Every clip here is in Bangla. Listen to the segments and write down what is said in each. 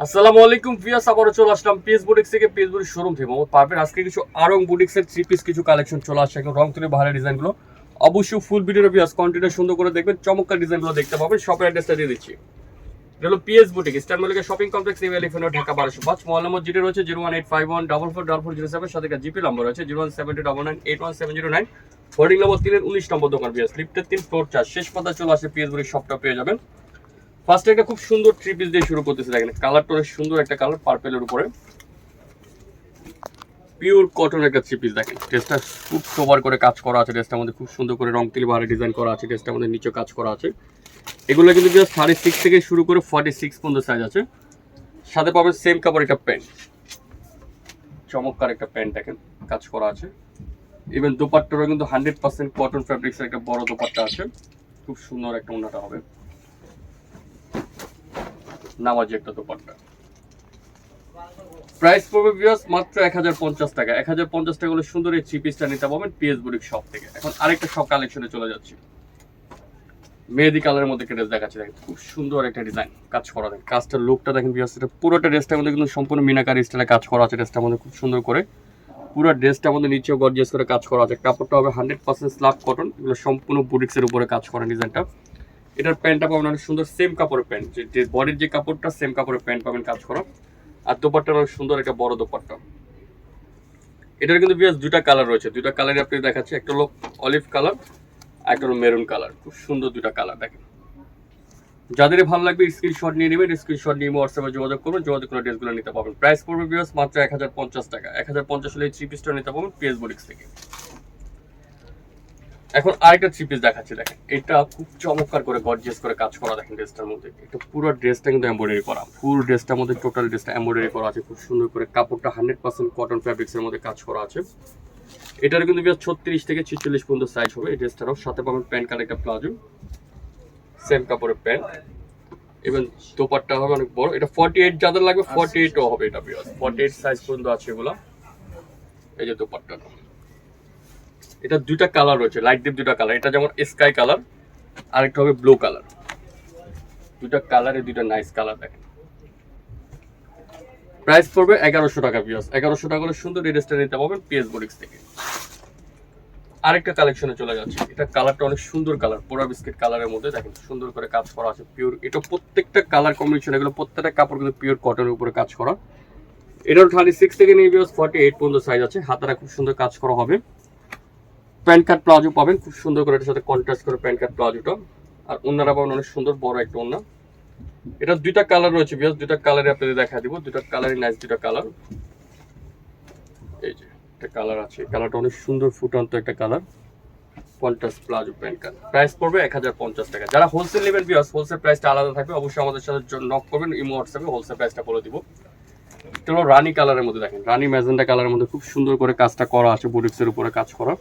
আসসালামু আলাইকুম ভিয়াস আবারও চলে আসলাম পিএস বুটিক্স থেকে। পিএস বুটিক শোরুম থেকে মোহাম্মদ পারভেন আজকে কিছু আরং বুটিক্সের থ্রি পিস কিছু কালেকশন চলে আসছে। একদম রং তুলে ভালো ডিজাইনগুলো অবশ্যই ফুল ভিডিওর ভিয়াস কন্টিনিউ সুন্দর করে দেখবেন। চমৎকার ডিজাইনগুলো দেখতে পাবেন। শপের অ্যাড্রেসটা দিয়ে দিচ্ছি। এটা হলো PS boutique Eastern মলিকের shopping complex New Elephant Dhaka, বারোশো পাঁচ। মোবাইল নম্বর যেটা রয়েছে zero one eight five one double four double four zero seven সাথে জিপি নম্বর রয়েছে zero one seven two double nine eight one seven zero nine hoarding number তিনের উনিশ নম্বর দোকান পিএস লিফটের তিন ফ্লোর চার। শেষ পাতা চলে আসে পিএস বুটিক শপটা পেয়ে যাবেন। ফার্স্টে একটা খুব সুন্দর থ্রি পিস দিয়ে শুরু করতেছে, দেখেন কালারটা অনেক সুন্দর একটা কালার পার্পেলের উপরে। পিওর কটন একটা থ্রি পিস দেখেন ড্রেসটা খুব সোবার করে কাজ করা আছে ড্রেসটার মধ্যে খুব সুন্দর করে রং তিলি বাহারে ডিজাইন করা আছে ড্রেসটার মধ্যে নিচে কাজ করা আছে। এগুলো কিন্তু জাস্ট সাড়ে সিক্স থেকে শুরু করে ফর্টি সিক্স পর্যন্ত সাইজ আছে। সাথে পাবেন সেম কাপড় একটা প্যান্ট চমৎকার একটা প্যান্ট দেখেন, কাজ করা আছে। ইভেন দোপাট্টারও কিন্তু হান্ড্রেড পার্সেন্ট কটন ফ্যাব্রিক্সের একটা বড় দোপাট্টা আছে। খুব সুন্দর একটা ওনাটা হবে। নামাজি একটা দোপাট্টা। প্রাইস পড়বে বিয়াস মাত্র এক হাজার পঞ্চাশ টাকা। এক হাজার পঞ্চাশ টাকা হলে সুন্দর এই থ্রি পিসটা নিতে পারবেন পিএস বুটিক শপ থেকে। এখন আরেকটা শপ কালেকশনে চলে যাচ্ছি। মেহেদি কালারের মধ্যে একটা ড্রেস দেখাচ্ছি। দেখেন, খুব সুন্দর একটা ডিজাইন কাজ করা। দেখেন, কাজটার লুকটা দেখেন বিয়াস এটা পুরোটা ড্রেসটার মধ্যে কিন্তু সম্পূর্ণ মিনাকারি স্টাইলে কাজ করা আছে ড্রেসটার মধ্যে, খুব সুন্দর করে। পুরো ড্রেসটার মধ্যে নিচেও গর্জিয়াস করে কাজ করা আছে। কাপড়টা হবে হান্ড্রেড পার্সেন্ট স্লাব কটন এগুলো সম্পূর্ণ বুটিক্সের উপরে কাজ করা ডিজাইনটা এটার প্যান্টটা পাবেন অনেক সুন্দর সেম কাপড়ের প্যান্ট। যে বডির যে কাপড়টা সেম কাপড়ের প্যান্ট পাবেন, কাজ করা। আর দোপাট্টা অনেক সুন্দর একটা বড় দোপাট্টা। এটার কিন্তু বিয়াস দুটা কালার রয়েছে। দুটা কালারই আপনি দেখাচ্ছি। একটা হলো অলিভ কালার আর একটা হলো মেরুন কালার খুব সুন্দর দুটা কালার দেখেন। যাদের ভালো লাগবে স্ক্রিনশট নিয়ে নেবেন। স্ক্রিনশট নিয়ে হোয়াটসঅ্যাপে যোগাযোগ করবেন যোগাযোগ করে ড্রেসগুলো নিতে পারবেন। প্রাইস পড়বে বিয়াস মাত্র এক হাজার পঞ্চাশ টাকা। এক হাজার পঞ্চাশ হলে থ্রি পিসটা নিতে পারবেন পিএস বুটিক্স থেকে। এখন আরেকটা থ্রি পিস দেখাচ্ছি, দেখেন। এটা খুব চমৎকার করে গর্জিয়াস করে কাজ করা, দেখেন ড্রেসটার মধ্যে। এটা পুরো ড্রেসটা কিন্তু এমব্রয়ডারি করা। ফুল ড্রেসটার মধ্যে টোটাল ড্রেসটা এমব্রয়ডারি করা আছে, খুব সুন্দর করে। কাপড়টা হান্ড্রেড পার্সেন্ট কটন ফ্যাব্রিক্সের মধ্যে কাজ করা আছে। এটার কিন্তু বিয়াস ছত্রিশ থেকে ছিচল্লিশ পর্যন্ত সাইজ হবে এই ড্রেসটারও সাথে পাবেন প্যান্ট কালার একটা প্লাজো। সেম কাপড়ের প্যান্ট। এবং দোপাট্টা হবে অনেক বড়। এটা ফর্টি এইট যাদের লাগবে ফর্টি এইটও হবে এটা বিয়াস ফর্টি এইট সাইজ পর্যন্ত আছে এগুলো। এই যে দোপাট্টাটা। এটা দুইটা কালার রয়েছে লাইট ডিপ দুইটা কালার এটা যেমন স্কাই কালার আরেকটা হবে ব্লু কালার দুইটা কালারে দুইটা নাইস কালার দেখেন। প্রাইস পড়বে এগারোশো টাকা পিয়াস এগারোশো টাকা হলে সুন্দর এই নিতে পারবেন পিএস বুটিক্স থেকে। আরেকটা কালেকশনে চলে যাচ্ছে। এটা কালারটা অনেক সুন্দর কালার পোড়া বিস্কিট কালারের মধ্যে দেখেন, সুন্দর করে কাজ করা আছে পিওর এটা প্রত্যেকটা কালার কম্বিনেশন এগুলো প্রত্যেকটা কাপড় কিন্তু পিওর কটনের উপরে কাজ করা। এটার থার্টি সিক্স থেকে নিয়ে ফর্টি এইট পর্যন্ত সাইজ আছে। হাতারা খুব সুন্দর কাজ করা হবে। প্যান্ট কাট প্লাজো পাবেন। খুব সুন্দর করে এটার সাথে কন্ট্রাস্ট করে প্যান্ট কাট প্লাজোটা। আর ওনারা পাবেন অনেক সুন্দর বড় একটা অন্য এটা দুইটা কালার রয়েছে বিয়াস দুইটা কালারে আপনাদের দেখা দিব। দুইটা কালারই নাইস দুইটা কালার এই যে, একটা কালার আছে। কালারটা অনেক সুন্দর ফুটন্ত একটা colour contrast palazzo pant cut price পড়বে এক হাজার পঞ্চাশ টাকা। যারা হোলসেল নেবেন বিয়াস হোলসেল প্রাইসটা আলাদা থাকবে। অবশ্যই আমাদের সাথে নক করবেন। ইমো হোয়াটসঅ্যাপে হোলসেল প্রাইসটা বলে দিব। এটা হলো রানি কালারের মধ্যে দেখেন। রানি ম্যাজেন্ডা কালারের মধ্যে খুব সুন্দর করে কাজটা করা আছে। বুটিক্সের উপরে কাজ করা।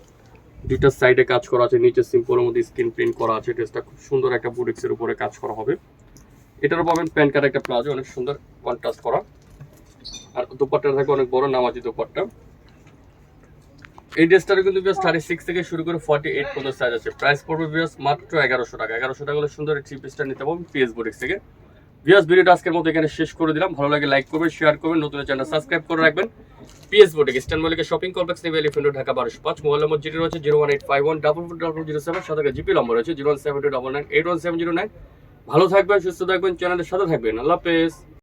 দুইটা সাইডে কাজ করা আছে, নিচে সিম্পলের মধ্যে স্ক্রিন প্রিন্ট করা আছে ড্রেসটা খুব সুন্দর একটা বুটিক্সের উপরে কাজ করা হবে। এটারও পাবেন প্যান্ট কাট একটা প্লাজো, অনেক সুন্দর কন্ট্রাস্ট করা। আর দোপাট্টা থাকে অনেক বড় নামাজি দোপাট্টা। এই ড্রেসটার কিন্তু বিয়াস থার্টি সিক্স থেকে শুরু করে ফর্টি এইট পর্যন্ত সাইজ আছে। প্রাইস পড়বে বিয়াস মাত্র এগারোশো টাকা। এগারোশো টাকা হলে সুন্দর থ্রি পিসটা নিতে পারবেন পিএস বুটিক্স থেকে। বিয়াস ভিডিওটা আজকের মতো এখানে শেষ করে দিলাম। ভালো লাগে লাইক করবেন, শেয়ার করবেন, নতুন চ্যানেল সাবস্ক্রাইব করে রাখবেন। পিএস বোর্ডে ইস্টার্ন মলিকে শপিং কমপ্লেক্স নেবে এলিফেন্ট ঢাকা বারোশো পাঁচ। মোবাইল নম্বর জিরো রয়েছে zero one eight five one double four double zero seven. সাথে জিপি নম্বর রয়েছে zero one seven two double nine eight one seven zero nine. ভালো থাকবেন, সুস্থ থাকবেন, চ্যানেলের সাথে থাকবেন। আল্লাহ হাফেজ।